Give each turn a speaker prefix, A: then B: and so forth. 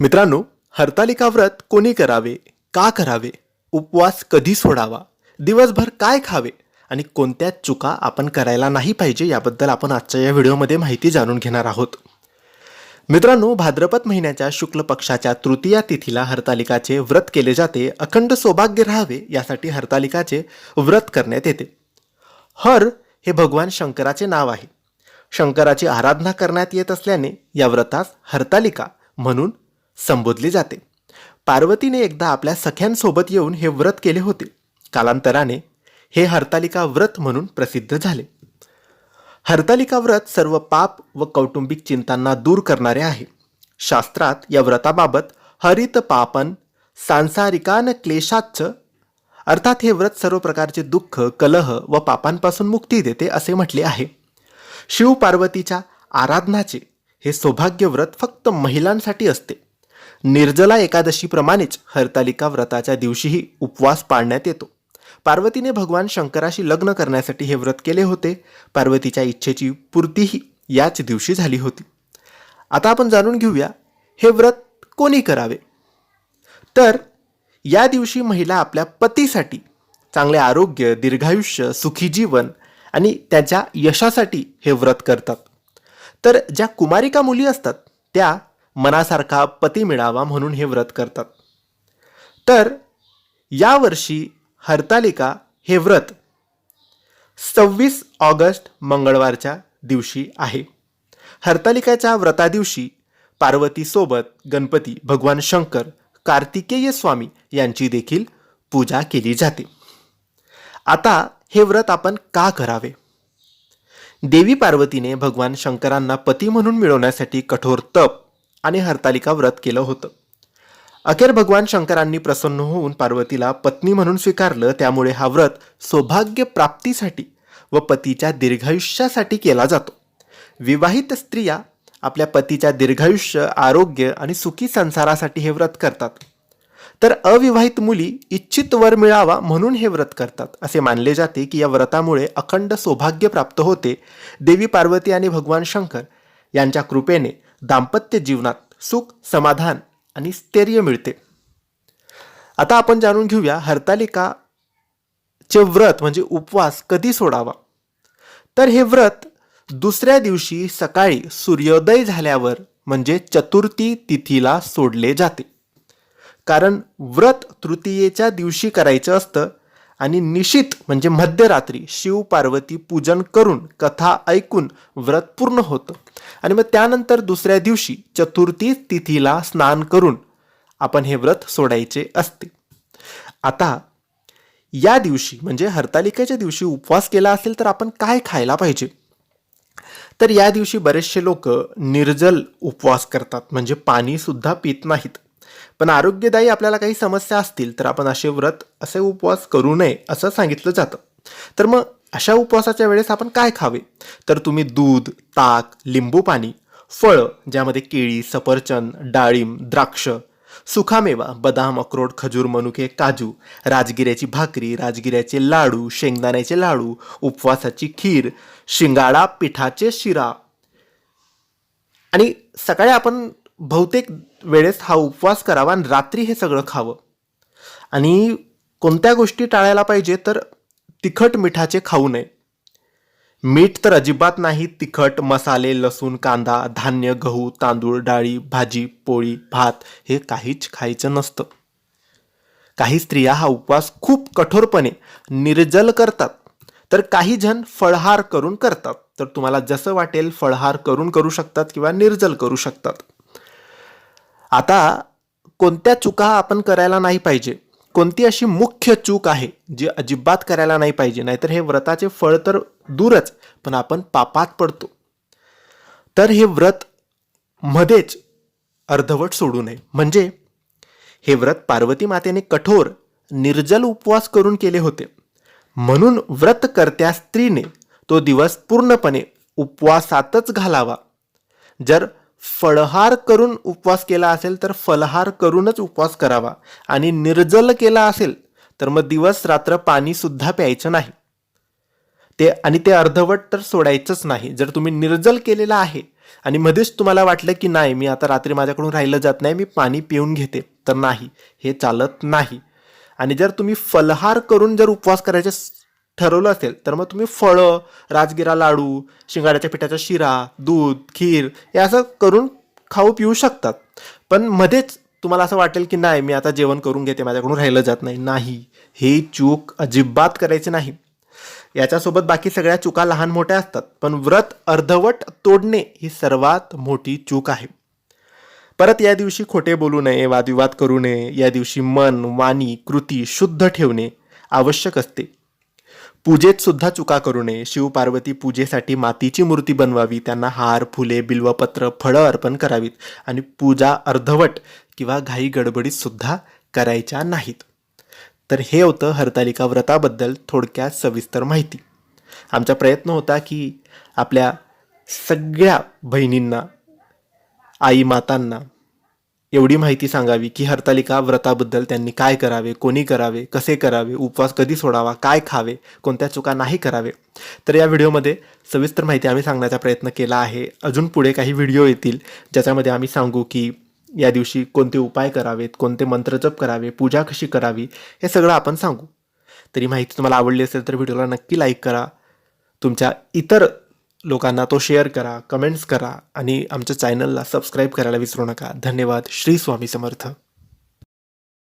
A: मित्रांनो हरतालिका व्रत कोणी करावे का करावे? उपवास कधी सोडावा? दिवसभर काय खावे? आणि कोणत्या चुका आपण करायला नाही पाहिजे याबद्दल आपण आजच्या या व्हिडिओमध्ये माहिती जाणून घेणार आहोत. मित्रांनो भाद्रपद महिन्याच्या शुक्ल पक्षाच्या तृतीया तिथीला हरतालिकाचे व्रत केले जाते अखंड सौभाग्य राहावे यासाठी हरतालिकाचे व्रत करण्यात येते. हर हे भगवान शंकराचे नाव आहे. शंकराची आराधना करण्यात येत असल्याने या व्रतास हरतालिका म्हणून संबोधले जाते. पार्वतीने एकदा आपल्या सख्यांसोबत येऊन हे व्रत केले होते. कालांतराने हे हरतालिका व्रत म्हणून प्रसिद्ध झाले. हरतालिका व्रत सर्व पाप व कौटुंबिक चिंतांना दूर करणारे आहे. शास्त्रात या व्रताबाबत हरित पापन सांसारिकान क्लेशाच अर्थात हे व्रत सर्व प्रकारचे दुःख कलह व पापांपासून मुक्ती देते असे म्हटले आहे. शिव पार्वतीच्या आराधनाचे हे सौभाग्य व्रत फक्त महिलांसाठी असते. निर्जला एकादशीप्रमाणेच हरतालिका व्रताच्या दिवशीही उपवास पाळण्यात येतो. पार्वतीने भगवान शंकराशी लग्न करण्यासाठी हे व्रत केले होते. पार्वतीच्या इच्छेची पूर्तीही याच दिवशी झाली होती. आता आपण जाणून घेऊया हे व्रत कोणी करावे? तर या दिवशी महिला आपल्या पतीसाठी चांगले आरोग्य दीर्घायुष्य सुखी जीवन आणि त्याच्या यशासाठी हे व्रत करतात. तर ज्या कुमारिका मुली असतात त्या मनासारखा पती मिळावा म्हणून हे व्रत करतात. तर यावर्षी हरतालिका हे व्रत सव्वीस ऑगस्ट मंगळवारच्या दिवशी आहे. हरतालिकाच्या व्रतादिवशी पार्वतीसोबत गणपती भगवान शंकर कार्तिकेय स्वामी यांची देखील पूजा केली जाते. आता हे व्रत आपण का करावे? देवी पार्वतीने भगवान शंकरांना पती म्हणून मिळवण्यासाठी कठोर तप आणि हरतालिका व्रत केलं होतं. अखेर भगवान शंकरांनी प्रसन्न होऊन पार्वतीला पत्नी म्हणून स्वीकारलं त्यामुळे हा व्रत सौभाग्य प्राप्तीसाठी व पतीच्या दीर्घायुष्यासाठी केला जातो. विवाहित स्त्रिया आपल्या पतीच्या दीर्घायुष्य आरोग्य आणि सुखी संसारासाठी हे व्रत करतात. तर अविवाहित मुली इच्छित वर मिळावा म्हणून हे व्रत करतात. असे मानले जाते की या व्रतामुळे अखंड सौभाग्य प्राप्त होते. देवी पार्वती आणि भगवान शंकर यांच्या कृपेने दाम्पत्य जीवनात सुख समाधान आणि स्थैर्य मिळते. आता आपण जाणून घेऊया हरतालिका चे व्रत म्हणजे उपवास कधी सोडावा? तर हे व्रत दुसऱ्या दिवशी सकाळी सूर्योदय झाल्यावर म्हणजे चतुर्थी तिथीला सोडले जाते. कारण व्रत तृतीयेच्या दिवशी करायचं असतं आणि निशित म्हणजे मध्यरात्री शिव पार्वती पूजन करून कथा ऐकून व्रत पूर्ण होतं. आणि मग त्यानंतर दुसऱ्या दिवशी चतुर्थी तिथीला स्नान करून आपण हे व्रत सोडायचे असते. आता या दिवशी म्हणजे हरतालिकेच्या दिवशी उपवास केला असेल तर आपण काय खायला पाहिजे? तर या दिवशी बरेचसे लोक निर्जल उपवास करतात म्हणजे पाणीसुद्धा पित नाहीत. पण आरोग्यदायी आपल्याला काही समस्या असतील तर आपण असे व्रत असे उपवास करू नये असं सांगितलं जातं. तर मग अशा उपवासाच्या वेळेस आपण काय खावे? तर तुम्ही दूध ताक लिंबू पाणी फळं ज्यामध्ये केळी सफरचंद डाळिंब द्राक्ष सुखामेवा बदाम अक्रोड खजूर मनुके काजू राजगिऱ्याची भाकरी राजगिऱ्याचे लाडू शेंगदाण्याचे लाडू उपवासाची खीर शिंगाडा पिठाचे शिरा. आणि सकाळी आपण बहुतेक वेळेस हा उपवास करावा आणि रात्री हे सगळं खावं. आणि कोणत्या गोष्टी टाळायला पाहिजे तर तिखट मिठाचे खाऊ नये. मीठ तर अजिबात नाही तिखट मसाले लसूण कांदा धान्य गहू तांदूळ डाळी भाजी पोळी भात हे काहीच खायचं नसतं. काही स्त्रिया हा उपवास खूप कठोरपणे निर्जल करतात. तर काही जण फळहार करून करतात. तर तुम्हाला जसं वाटेल फळहार करून करू शकतात किंवा निर्जल करू शकतात. आता कोणत्या चुका आपण करायला नाही पाहिजे? कोणती अशी मुख्य चूक आहे जी अजिबात करायला नाही पाहिजे? नाहीतर हे व्रताचे फळ तर दूरच पण आपण पापात पडतो. तर हे व्रत मध्येच अर्धवट सोडू नये. म्हणजे हे व्रत पार्वती मातेने कठोर निर्जल उपवास करून केले होते. म्हणून व्रत करत्या स्त्रीने तो दिवस पूर्णपणे उपवासातच घालावा. जर फळहार करून उपवास केला असेल तर फलहार करूनच उपवास करावा. आणि निर्जल केला असेल तर मग दिवस रात्र पाणी सुद्धा प्यायचं नाही. ते आणि ते अर्धवट तर सोडायचंच नाही. जर तुम्ही निर्जल केलेला आहे आणि मध्येच तुम्हाला वाटलं की नाही मी आता रात्री माझ्याकडून राहिलं जात नाही मी पाणी पिऊन घेते तर नाही. हे चालत नाही. आणि जर तुम्ही फलहार करून जर उपवास करायचे ठरवलं असेल तर मग तुम्ही फळं राजगिरा लाडू शिंगाड्याच्या पिठाचा शिरा दूध खीर हे असं करून खाऊ पिऊ शकतात. पण मध्येच तुम्हाला असं वाटेल की नाही मी आता जेवण करून घेते माझ्याकडून राहिलं जात नाही. नाही. हे चूक अजिबात करायची नाही. याच्यासोबत बाकी सगळ्या चुका लहान मोठ्या असतात पण व्रत अर्धवट तोडणे ही सर्वात मोठी चूक आहे. परत या दिवशी खोटे बोलू नये वादविवाद करू नये. या दिवशी मन वाणी कृती शुद्ध ठेवणे आवश्यक असते. पूजेत सुद्धा चुका करू नये. शिवपार्वती पूजेसाठी मातीची मूर्ती बनवावी. त्यांना हार फुले बिल्वपत्र फळं अर्पण करावीत. आणि पूजा अर्धवट किंवा घाई गडबडीत सुद्धा करायच्या नाहीत. तर हे होतं हरतालिका व्रताबद्दल थोडक्यात सविस्तर माहिती. आमचा प्रयत्न होता की आपल्या सगळ्या बहिणींना आई मातांना एवढी माहिती सांगावी की हरतालिका व्रताबद्दल त्यांनी काय करावे कोणी करावे कसे करावे उपवास कधी सोडावा काय खावे कोणत्या चुका नाही करावे. तर या व्हिडिओमध्ये सविस्तर माहिती आम्ही सांगण्याचा प्रयत्न केला आहे. अजून पुढे काही व्हिडिओ येतील ज्याच्यामध्ये आम्ही सांगू की या दिवशी कोणते उपाय करावेत कोणते मंत्रजप करावे पूजा कशी करावी हे सगळं आपण सांगू. तरी माहिती तुम्हाला आवडली असेल तर व्हिडिओला नक्की लाईक करा. तुमच्या इतर लोकांना तो शेअर करा कमेंट्स करा आणि आमच्या चॅनलला सबस्क्राईब करायला विसरू नका. धन्यवाद. श्री स्वामी समर्थ.